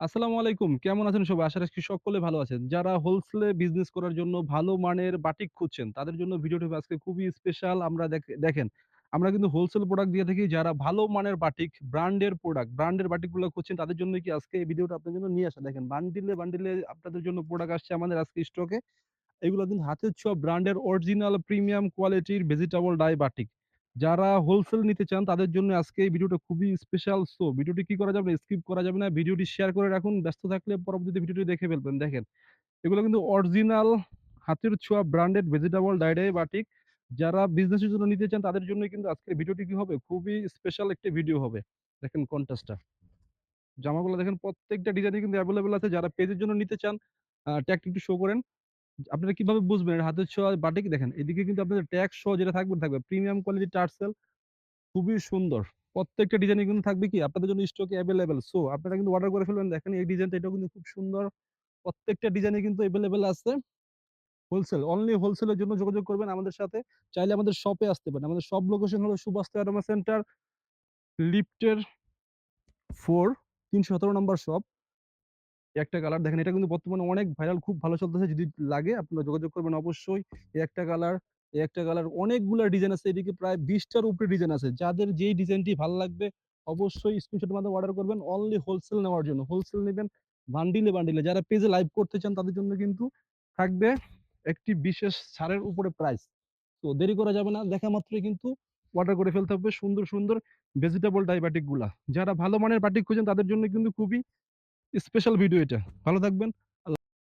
আসসালামু আলাইকুম। কেমন আছেন সবাই? আশা রাখছি সকলে ভালো আছেন। যারা হোলসেলে বিজনেস করার জন্য ভালো মানের বাটিক খুঁজছেন, তাদের জন্য ভিডিওটি আজকে খুবই স্পেশাল। আমরা দেখ দেখেন, আমরা কিন্তু হোলসেল প্রোডাক্ট দিয়ে থাকি। যারা ভালো মানের বাটিক, ব্র্যান্ডের প্রোডাক্ট, ব্র্যান্ডের বাটিকগুলো খুঁজছেন, তাদের জন্যই কি আজকে এই ভিডিওটা আপনার জন্য নিয়ে আসা। দেখেন বান্ডিলে, বান্ডিলে আপনাদের জন্য প্রোডাক্ট আসছে আমাদের আজকে স্টকে। এগুলো কিন্তু হাতের ছোঁয়া ব্র্যান্ডের অরিজিনাল প্রিমিয়াম কোয়ালিটির ভেজিটেবল ডাই বাটিক। যারা হোলসেল নিতে চান তাদের জন্য আজকে এই ভিডিওটা খুবই স্পেশাল। সো ভিডিওটি কি করা যাবে? স্কিপ করা যাবে না। ভিডিওটি শেয়ার করে রাখুন। ব্যস্ত থাকলে পরবর্তীতে ভিডিওটি দেখে ফেলবেন। দেখেন, এগুলো কিন্তু অরিজিনাল হাতের ছোঁয়া ব্র্যান্ডেড ভেজিটেবল ডাই বাটিক। যারা বিজনেসের জন্য নিতে চান তাদের জন্যই কিন্তু আজকের ভিডিওটি কি হবে? খুবই স্পেশাল একটি ভিডিও হবে। দেখেন কন্ট্রাস্টটা। জামাগুলো দেখেন প্রত্যেকটা ডিজাইনই কিন্তু অ্যাভেলেবেল আছে। যারা পেজের জন্য নিতে চান আ ট্যাগটা একটু শো করেন। আপনারা কীভাবে বুঝবেন এটা হাতের ছোঁয়া বাটিক? দেখেন এদিকে কিন্তু আপনাদের ট্যাগ সহ যেটা থাকবে, থাকবে প্রিমিয়াম কোয়ালিটি টার্সেল খুবই সুন্দর। প্রত্যেকটা ডিজাইনই কিন্তু থাকবে কি আপনাদের জন্য স্টকে এভেইলেবল। সো আপনারা কিন্তু অর্ডার করে ফেলবেন। দেখেন এই ডিজাইনটা এটাও কিন্তু খুব সুন্দর। প্রত্যেকটা ডিজাইনই কিন্তু এভেইলেবল আছে। হোলসেল, অনলি হোলসেলের জন্য যোগাযোগ করবেন আমাদের সাথে। চাইলে আমাদের শপে আসতে পারেন। আমাদের সব লোকেশন হলো সুবাস্তা অ্যারোমা সেন্টার, লিফটের 4 ৩১৭ নম্বর শপ। একটা কালার দেখেন এটা কিন্তু বর্তমানে অনেক ভাইরাল খুব ভালো চলতেছে। যদি লাগে আপনারা যোগাযোগ করবেন অবশ্যই। একটা কালার, একটা কালার অনেকগুলা ডিজাইন আছে। এদিকে প্রায় ২০ টার উপরে ডিজাইন আছে। যাদের যেই ডিজাইনটি ভালো লাগবে অবশ্যই স্ক্রিনশটের মাধ্যমে অর্ডার করবেন অনলি হোলসেল নেওয়ার জন্য। হোলসেল নিবেন বান্ডিলে, বান্ডিলে। যারা পেজে লাইভ করতে চান তাদের জন্য কিন্তু থাকবে একটি বিশেষ ছাড়ের উপরে প্রাইস। তো দেরি করা যাবে না। দেখা মাত্রই কিন্তু অর্ডার করে ফেলতে হবে সুন্দর, সুন্দর ভেজিটেবল ডাই বাটিকগুলা। যারা ভালো মানের বাটিক খুঁজেন তাদের জন্য কিন্তু খুবই স্পেশাল ভিডিও এটা। ভালো থাকবেন।